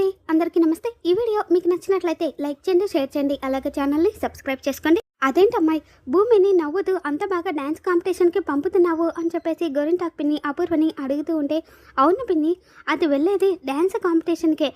అండి. అందరికీ నమస్తే. ఈ వీడియో మీకు నచ్చినట్లయితే లైక్ చేయండి షేర్ చేయండి. అలాగే ఛానల్ని సబ్స్క్రైబ్ చేసుకోండి. అదేంటమ్మాయి? భూమిని నవ్వుతూ అంత బాగా డ్యాన్స్ కాంపిటీషన్కి పంపుతున్నావు అని చెప్పేసి గోరింటాక్ పిన్ని అపూర్వని అడుగుతూ ఉంటే అవును పిన్ని అది వెళ్ళేది డ్యాన్స్ కాంపిటీషన్కే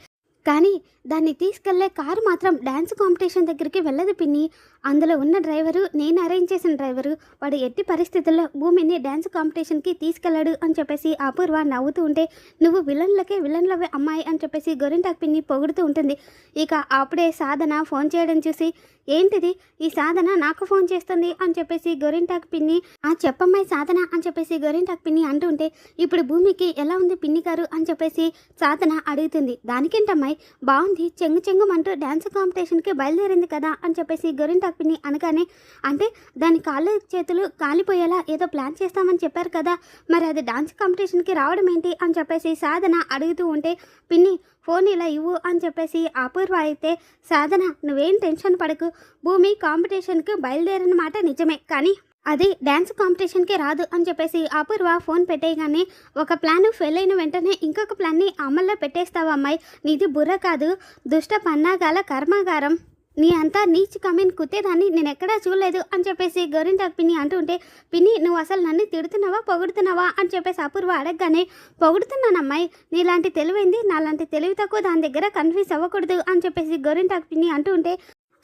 కానీ దాన్ని తీసుకెళ్ళే కారు మాత్రం డ్యాన్స్ కాంపిటీషన్ దగ్గరికి వెళ్ళదు పిన్ని. అందులో ఉన్న డ్రైవరు నేను అరేంజ్ చేసిన డ్రైవరు వాడు ఎట్టి పరిస్థితుల్లో భూమిని డ్యాన్స్ కాంపిటీషన్కి తీసుకెళ్ళాడు అని చెప్పేసి అపూర్వ నవ్వుతూ ఉంటే నువ్వు విలన్లకే విలన్లవే అమ్మాయి అని చెప్పేసి గొరింటాక్ పిన్ని పొగుడుతూ ఉంటుంది. ఇక అప్పుడే సాధన ఫోన్ చేయడం చూసి ఏంటిది? ఈ సాధన నాకు ఫోన్ చేస్తుంది అని చెప్పేసి గొరింటాక్ పిన్ని ఆ చెప్పమ్మాయి సాధన అని చెప్పేసి గొరింటాక్ పిన్ని అంటూ ఉంటే ఇప్పుడు భూమికి ఎలా ఉంది పిన్ని గారు అని చెప్పేసి సాధన అడుగుతుంది. దానికేంటమ్మాయి? బాగుంది చెంగు చెంగుమంటూ డ్యాన్స్ కాంపిటీషన్కి బయలుదేరింది కదా అని చెప్పేసి గొరింటాక్ పిన్ని అనగానే అంటే దాని కాళ్ళు చేతులు కాలిపోయేలా ఏదో ప్లాన్ చేస్తామని చెప్పారు కదా మరి అది డాన్స్ కాంపిటీషన్కి రావడం ఏంటి అని చెప్పేసి సాధన అడుగుతూ ఉంటే పిన్ని ఫోన్ ఇలా ఇవ్వు అని చెప్పేసి అపూర్వ అయితే సాధన నువ్వేం టెన్షన్ పడకు భూమి కాంపిటీషన్కి బయలుదేరిన మాట నిజమే కానీ అది డ్యాన్స్ కాంపిటీషన్కి రాదు అని చెప్పేసి అపూర్వ ఫోన్ పెట్టేయగానే ఒక ప్లాన్ ఫెయిల్ అయిన వెంటనే ఇంకొక ప్లాన్ని అమల్లో పెట్టేస్తావు అమ్మాయి. నీది బుర్ర కాదు. దుష్ట పన్నాగాల కర్మాగారం. నీ అంతా నీచ్ కమెంట్ కుత్తేదాన్ని నేను ఎక్కడా చూడలేదు అని చెప్పేసి గోరింటాక్ పిన్ని అంటుంటే పిన్ని నువ్వు అసలు నన్ను తిడుతున్నావా పొగుడుతున్నావా? అని చెప్పేసి అపూర్వ అడగగానే పొగుడుతున్నాను అమ్మాయి. నీలాంటి తెలివైంది నాలాంటి తెలివి తక్కువ దాని దగ్గర కన్ఫ్యూజ్ అవ్వకూడదు అని చెప్పేసి గోరింటాకు పిన్ని అంటుంటే ఉంటే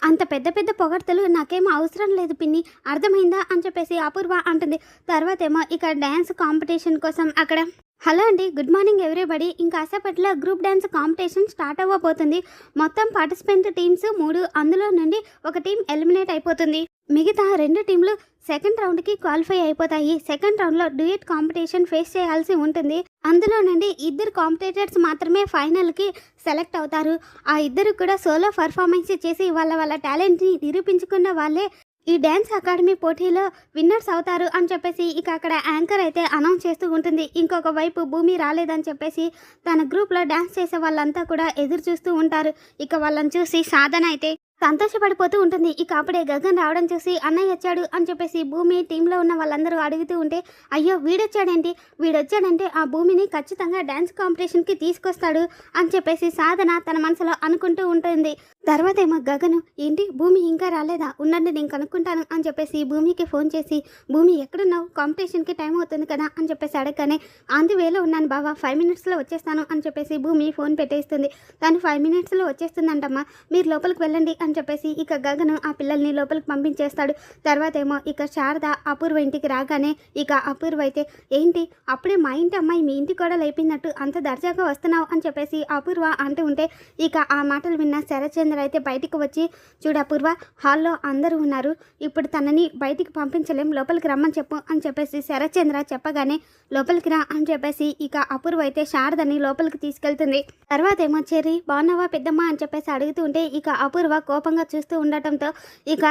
అంత పెద్ద పెద్ద పొగడ్తలు నాకేం అవసరం లేదు పిన్ని. అర్థమైందా? అని చెప్పేసి అపూర్వ అంటుంది. తర్వాత ఏమో ఇక డ్యాన్స్ కాంపిటీషన్ కోసం అక్కడ హలో అండి గుడ్ మార్నింగ్ ఎవ్రీబడి. ఇంకాసేపట్లో గ్రూప్ డ్యాన్స్ కాంపిటీషన్ స్టార్ట్ అవ్వబోతుంది. మొత్తం పార్టిసిపెంట్ టీమ్స్ మూడు అందులో నుండి ఒక టీం ఎలిమినేట్ అయిపోతుంది. మిగతా రెండు టీంలు సెకండ్ రౌండ్కి క్వాలిఫై అయిపోతాయి. సెకండ్ రౌండ్లో డ్యూయట్ కాంపిటీషన్ ఫేస్ చేయాల్సి ఉంటుంది. అందులో నుండి ఇద్దరు కాంపిటేటర్స్ మాత్రమే ఫైనల్కి సెలెక్ట్ అవుతారు. ఆ ఇద్దరు కూడా సోలో పర్ఫార్మెన్స్ చేసి వాళ్ళ వాళ్ళ టాలెంట్ని నిరూపించుకున్న వాళ్ళే ఈ డ్యాన్స్ అకాడమీ పోటీలో విన్నర్స్ అవుతారు అని చెప్పేసి ఇక అక్కడ యాంకర్ అయితే అనౌన్స్ చేస్తూ ఉంటుంది. ఇంకొక వైపు భూమి రాలేదని చెప్పేసి తన గ్రూప్లో డ్యాన్స్ చేసే వాళ్ళంతా కూడా ఎదురు చూస్తూ ఉంటారు. ఇక వాళ్ళని చూసి సాధన అయితే సంతోషపడిపోతూ ఉంటుంది. ఇక అప్పుడే గగన్ రావడం చూసి అన్నయ్య వచ్చాడు అని చెప్పేసి భూమి టీంలో ఉన్న వాళ్ళందరూ అడుగుతూ ఉంటే అయ్యో వీడొచ్చాడేంటి? వీడొచ్చాడంటే ఆ భూమిని ఖచ్చితంగా డ్యాన్స్ కాంపిటీషన్కి తీసుకొస్తాడు అని చెప్పేసి సాధన తన మనసులో అనుకుంటూ ఉంటుంది. తర్వాత ఏమో గగను ఏంటి భూమి ఇంకా రాలేదా? ఉండండి నేను కనుక్కుంటాను అని చెప్పేసి భూమికి ఫోన్ చేసి భూమి ఎక్కడున్నావు? కాంపిటీషన్కి టైం అవుతుంది కదా అని చెప్పేసి అడగగానే ఆంది వేలో ఉన్నాను బావా ఫైవ్ మినిట్స్లో వచ్చేస్తాను అని చెప్పేసి భూమి ఫోన్ పెట్టేస్తుంది. తను ఫైవ్ మినిట్స్లో వచ్చేస్తుందంటమ్మా మీరు లోపలికి వెళ్ళండి అని అని చెప్పేసి ఇక గగను ఆ పిల్లల్ని లోపలికి పంపించేస్తాడు. తర్వాత ఏమో ఇక శారద అపూర్వ ఇంటికి రాగానే ఇక అపూర్వ అయితే ఏంటి? అప్పుడే మా ఇంటి అమ్మాయి మీ ఇంటి కూడా లేపినట్టు అంత దర్జాగా వస్తున్నావు అని చెప్పేసి అపూర్వ అంటూ ఉంటే ఇక ఆ మాటలు విన్న శరచంద్ర అయితే బయటికి వచ్చి చూడు అపూర్వ హాల్లో అందరూ ఉన్నారు. ఇప్పుడు తనని బయటికి పంపించలేం లోపలికి రమ్మని చెప్పు అని చెప్పేసి శరచంద్ర చెప్పగానే లోపలికి రా అని చెప్పేసి ఇక అపూర్వ అయితే శారదని లోపలికి తీసుకెళ్తుంది. తర్వాత ఏమో చెర్రీ బాగున్నావా పెద్దమ్మ అని చెప్పేసి అడుగుతూ ఉంటే ఇక అపూర్వ కోపంగా చూస్తూ ఉండటంతో ఇక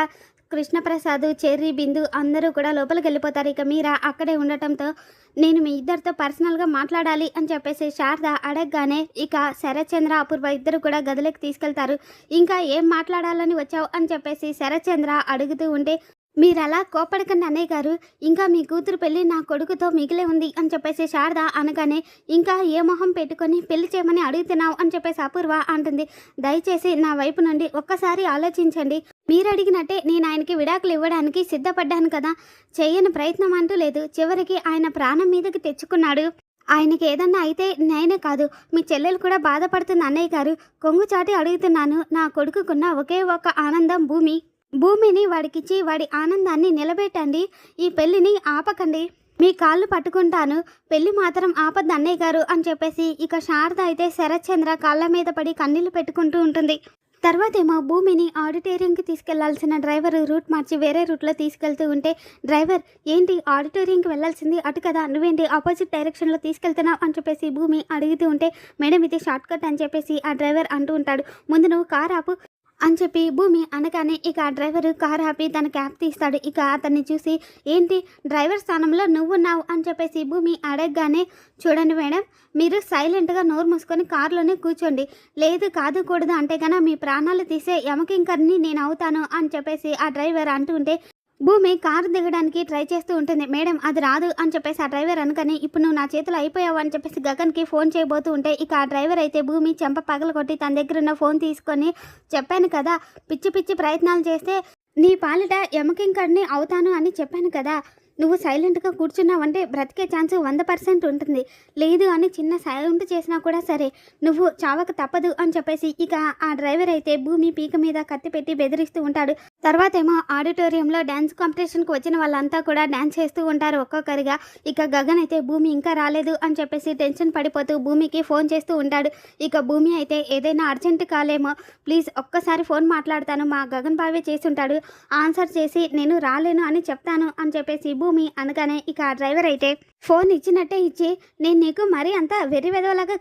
కృష్ణప్రసాద్ చెర్రీ బిందు అందరూ కూడా లోపలికి వెళ్ళిపోతారు. ఇక మీరా అక్కడే ఉండటంతో నేను మీ ఇద్దరితో పర్సనల్గా మాట్లాడాలి అని చెప్పేసి శారద అడగగానే ఇక శరత్చంద్ర అపూర్వ ఇద్దరు కూడా గదిలోకి తీసుకెళ్తారు. ఇంకా ఏం మాట్లాడాలని వచ్చావు అని చెప్పేసి శరత్చంద్ర అడుగుతూ ఉంటే మీరలా కోపడకండి అన్నయ్య గారు. ఇంకా మీ కూతురు పెళ్ళి నా కొడుకుతో మిగిలే ఉంది అని చెప్పేసి శారద అనగానే ఇంకా ఏ మొహం పెట్టుకొని పెళ్ళి చేయమని అడుగుతున్నావు అని చెప్పేసి అపూర్వ అంటుంది. దయచేసి నా వైపు నుండి ఒక్కసారి ఆలోచించండి. మీరు అడిగినట్టే నేను ఆయనకి విడాకులు ఇవ్వడానికి సిద్ధపడ్డాను కదా. చేయని ప్రయత్నం అంటూ లేదు. చివరికి ఆయన ప్రాణం మీదకి తెచ్చుకున్నాడు. ఆయనకి ఏదన్నా అయితే నేనే కాదు. మీ చెల్లెలు కూడా బాధపడుతుంది అన్నయ్య గారు. కొంగు చాటి అడుగుతున్నాను. నా కొడుకుకున్న ఒకే ఒక ఆనందం భూమి. భూమిని వాడికిచ్చి వాడి ఆనందాన్ని నిలబెట్టండి. ఈ పెళ్ళిని ఆపకండి. మీ కాళ్ళు పట్టుకుంటాను. పెళ్ళి మాత్రం ఆపద్దు అన్నయ్య గారు అని చెప్పేసి ఇక శారద అయితే శరత్చంద్ర కాళ్ళ మీద పడి కన్నీళ్ళు పెట్టుకుంటూ ఉంటుంది. తర్వాతేమో భూమిని ఆడిటోరియంకి తీసుకెళ్ళాల్సిన డ్రైవర్ రూట్ మార్చి వేరే రూట్లో తీసుకెళ్తూ ఉంటే డ్రైవర్ ఏంటి ఆడిటోరియంకి వెళ్ళాల్సింది అటు కదా. నువ్వేంటి ఆపోజిట్ డైరెక్షన్లో తీసుకెళ్తున్నావు? అని చెప్పేసి భూమి అడుగుతూ ఉంటే మేడం ఇది షార్ట్ కట్ అని చెప్పేసి ఆ డ్రైవర్ అంటూ ఉంటాడు. ముందు నువ్వు కార్ ఆపు. అని చెప్పి భూమి అనగానే ఇక డ్రైవర్ కార్ ఆపి తన క్యాబ్ తీస్తాడు. ఇక అతన్ని చూసి ఏంటి? డ్రైవర్ స్థానంలో నువ్వున్నావు? అని చెప్పేసి భూమి అడగగానే చూడండి మేడం మీరు సైలెంట్గా నోరు మూసుకొని కారులోనే కూర్చోండి. లేదు కాదు కూడదు. అంటే కనుక మీ ప్రాణాలు తీసే యమకింకర్ని నేను అవుతాను అని చెప్పేసి ఆ డ్రైవర్ అంటూ ఉంటే భూమి కారు దిగడానికి ట్రై చేస్తూ ఉంటుంది. మేడం అది రాదు అని చెప్పేసి ఆ డ్రైవర్ అనుకని ఇప్పుడు నువ్వు నా చేతిలో అయిపోయావు అని చెప్పేసి గగన్కి ఫోన్ చేయబోతూ ఉంటే ఇక ఆ డ్రైవర్ అయితే భూమి చెంప పగల కొట్టి తన దగ్గర ఉన్న ఫోన్ తీసుకొని చెప్పాను కదా పిచ్చి పిచ్చి ప్రయత్నాలు చేస్తే నీ పాలిట ఎమకింకడిని అవుతాను అని చెప్పాను కదా. నువ్వు సైలెంట్గా కూర్చున్నావంటే బ్రతికే ఛాన్స్ వంద పర్సెంట్ ఉంటుంది. లేదు అని చిన్న సైలెంట్ చేసినా కూడా సరే నువ్వు చావక తప్పదు అని చెప్పేసి ఇక ఆ డ్రైవర్ అయితే భూమి పీక మీద కత్తి పెట్టి బెదిరిస్తూ ఉంటాడు. తర్వాత ఏమో ఆడిటోరియంలో డ్యాన్స్ కాంపిటీషన్కి వచ్చిన వాళ్ళంతా కూడా డ్యాన్స్ చేస్తూ ఉంటారు ఒక్కొక్కరిగా. ఇక గగన్ అయితే భూమి ఇంకా రాలేదు అని చెప్పేసి టెన్షన్ పడిపోతూ భూమికి ఫోన్ చేస్తూ ఉంటాడు. ఇక భూమి అయితే ఏదైనా అర్జెంట్ కాలేమో ప్లీజ్ ఒక్కసారి ఫోన్ మాట్లాడతాను మా గగన్ బావే చేస్తుంటాడు. ఆన్సర్ చేసి నేను రాలేను అని చెప్తాను అని చెప్పేసి భూమి భూమి అనగానే ఇక ఆ డ్రైవర్ అయితే ఫోన్ ఇచ్చినట్టే ఇచ్చి నేను నీకు మరీ అంత వెర్రి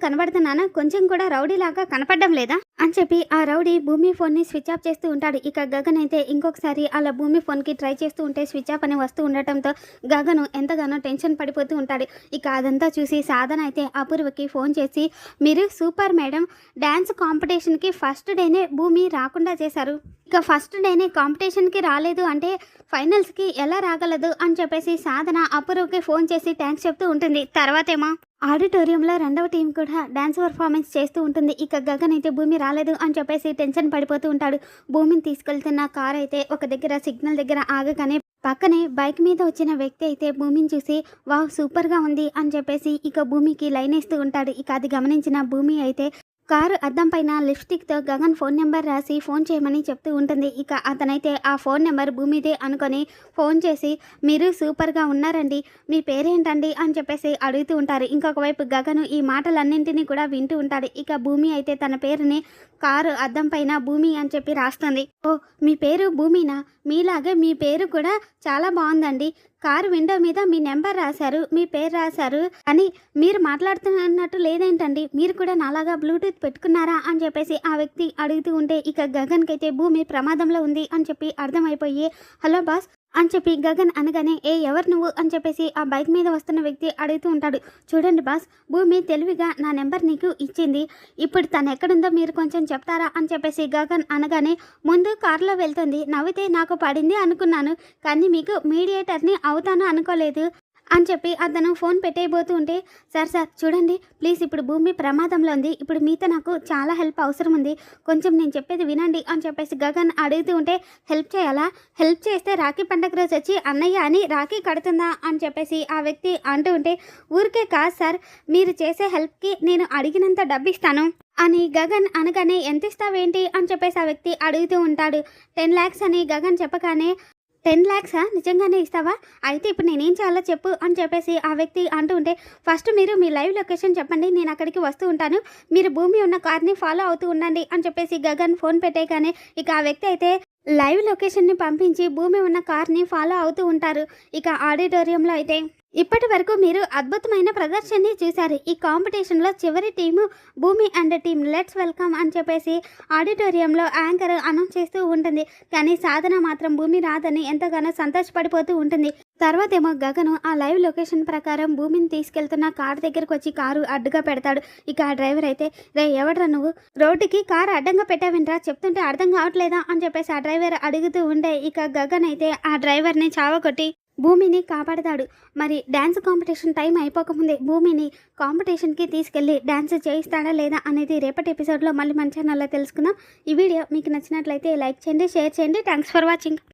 కనబడుతున్నాను? కొంచెం కూడా రౌడీలాగా కనపడడం లేదా? అని చెప్పి ఆ రౌడీ భూమి ఫోన్ని స్విచ్ ఆఫ్ చేస్తూ ఉంటాడు. ఇక గగన్ అయితే ఇంకొకసారి అలా భూమి ఫోన్కి ట్రై చేస్తూ ఉంటే స్విచ్ ఆఫ్ అని వస్తూ ఉండటంతో గగను ఎంతగానో టెన్షన్ పడిపోతూ ఉంటాడు. ఇక అదంతా చూసి సాధన అయితే అపూర్వకి ఫోన్ చేసి మీరు సూపర్ మేడం డ్యాన్స్ కాంపిటీషన్కి ఫస్ట్ డేనే భూమి రాకుండా చేశారు. ఇక ఫస్ట్ డేనే కాంపిటీషన్కి రాలేదు. అంటే ఫైనల్స్కి ఎలా రాగలదు అని చెప్పేసి సాధన అపూర్వకి ఫోన్ చేసి థ్యాంక్స్ చెప్తూ ఉంటుంది. తర్వాతేమో ఆడిటోరియంలో రెండవ టీం కూడా డ్యాన్స్ పర్ఫార్మెన్స్ చేస్తూ ఉంటుంది. ఇక గగన్ అయితే భూమి రాలేదు అని చెప్పేసి టెన్షన్ పడిపోతూ ఉంటాడు. భూమిని తీసుకెళ్తున్న కార్ అయితే ఒక దగ్గర సిగ్నల్ దగ్గర ఆగగానే పక్కనే బైక్ మీద వచ్చిన వ్యక్తి అయితే భూమిని చూసి వావ్ సూపర్గా ఉంది అని చెప్పేసి ఇక భూమికి లైన్ వేస్తూ ఉంటాడు. ఇక అది గమనించిన భూమి అయితే కారు అద్దం పైన లిప్స్టిక్తో గగన్ ఫోన్ నెంబర్ రాసి ఫోన్ చేయమని చెప్తూ ఉంటుంది. ఇక అతనైతే ఆ ఫోన్ నెంబర్ భూమిదే అనుకొని ఫోన్ చేసి మీరు సూపర్గా ఉన్నారండి. మీ పేరేంటండి? అని చెప్పేసి అడుగుతూ ఉంటారు. ఇంకొక వైపు గగను ఈ మాటలన్నింటినీ కూడా వింటూ ఉంటాడు. ఇక భూమి అయితే తన పేరుని కారు అద్దం పైన భూమి అని చెప్పి రాస్తుంది. ఓ మీ పేరు భూమినా? మీలాగే మీ పేరు కూడా చాలా బాగుందండి. కారు విండో మీద మీ నెంబర్ రాశారు మీ పేరు రాశారు అని మీరు మాట్లాడుతున్నట్టు లేదేంటండి? మీరు కూడా నాలాగా బ్లూటూత్ పెట్టుకున్నారా అని చెప్పేసి ఆ వ్యక్తి అడుగుతూ ఉంటే ఇక గగన్కైతే భూమి ప్రమాదంలో ఉంది అని చెప్పి అర్థమైపోయి హలో బాస్ అని చెప్పి గగన్ అనగానే ఏ ఎవరు నువ్వు? అని చెప్పేసి ఆ బైక్ మీద వస్తున్న వ్యక్తి అడుగుతూ ఉంటాడు. చూడండి బాస్ భూమి తెలివిగా నా నెంబర్ నీకు ఇచ్చింది. ఇప్పుడు తను ఎక్కడుందో మీరు కొంచెం చెప్తారా? అని చెప్పేసి గగన్ అనగానే ముందు కారులో వెళ్తుంది. నవ్వితే నాకు పడింది అనుకున్నాను. కానీ మీకు మీడియేటర్ని అవుతాను అనుకోలేదు. అని చెప్పి అతను ఫోన్ పెట్టేయబోతూ ఉంటే సార్ సార్ చూడండి ప్లీజ్ ఇప్పుడు భూమి ప్రమాదంలో ఉంది. ఇప్పుడు మీతో నాకు చాలా హెల్ప్ అవసరం ఉంది. కొంచెం నేను చెప్పేది వినండి అని చెప్పేసి గగన్ అడుగుతూ ఉంటే హెల్ప్ చేయాలా? హెల్ప్ చేస్తే రాఖీ పండగ రోజు వచ్చి అన్నయ్య అని రాఖీ కడుతుందా? అని చెప్పేసి ఆ వ్యక్తి అంటూ ఉంటే ఊరికే కాదు సార్. మీరు చేసే హెల్ప్కి నేను అడిగినంత డబ్బు ఇస్తాను అని గగన్ అనగానే ఎంత ఇస్తావేంటి అని చెప్పేసి ఆ వ్యక్తి అడుగుతూ ఉంటాడు. టెన్ ల్యాక్స్ అని గగన్ చెప్పగానే టెన్ ల్యాక్సా నిజంగానే ఇస్తావా? అయితే ఇప్పుడు నేనేం చేయాలో చెప్పు అని చెప్పేసి ఆ వ్యక్తి అంటూ ఉంటే ఫస్ట్ మీరు మీ లైవ్ లొకేషన్ చెప్పండి నేను అక్కడికి వస్తూ ఉంటాను. మీరు భూమి ఉన్న కార్ని ఫాలో అవుతూ ఉండండి అని చెప్పేసి గగన్ ఫోన్ పెట్టేయగానే ఇక ఆ వ్యక్తి అయితే లైవ్ లొకేషన్ని పంపించి భూమి ఉన్న కార్ని ఫాలో అవుతూ ఉంటారు. ఇక ఆడిటోరియంలో అయితే ఇప్పటి వరకు మీరు అద్భుతమైన ప్రదర్శనని చూశారు. ఈ కాంపిటీషన్లో చివరి టీము భూమి అండ్ టీమ్ లెట్స్ వెల్కమ్ అని చెప్పేసి ఆడిటోరియంలో యాంకర్ అనౌన్స్ చేస్తూ ఉంటుంది. కానీ సాధన మాత్రం భూమి రాదని ఎంతగానో సంతోషపడిపోతూ ఉంటుంది. తర్వాత ఏమో గగను ఆ లైవ్ లొకేషన్ ప్రకారం భూమిని తీసుకెళ్తున్న కారు దగ్గరకు వచ్చి కారు అడ్డుగా పెడతాడు. ఇక ఆ డ్రైవర్ అయితే రే ఎవడ్రా నువ్వు? రోడ్డుకి కారు అడ్డంగా పెట్టావింట్రా? చెప్తుంటే అర్థం కావట్లేదా? అని చెప్పేసి ఆ డ్రైవర్ అడుగుతూ ఉండే ఇక గగన్ అయితే ఆ డ్రైవర్ని చావకొట్టి భూమిని కాపాడతాడు. మరి డ్యాన్స్ కాంపిటీషన్ టైం అయిపోకముందే భూమిని కాంపిటీషన్కి తీసుకెళ్ళి డ్యాన్స్ చేయిస్తాడా లేదా అనేది రేపటి ఎపిసోడ్లో మళ్ళీ మన ఛానల్లో తెలుసుకుందాం. ఈ వీడియో మీకు నచ్చినట్లయితే లైక్ చేయండి షేర్ చేయండి. Thanks for watching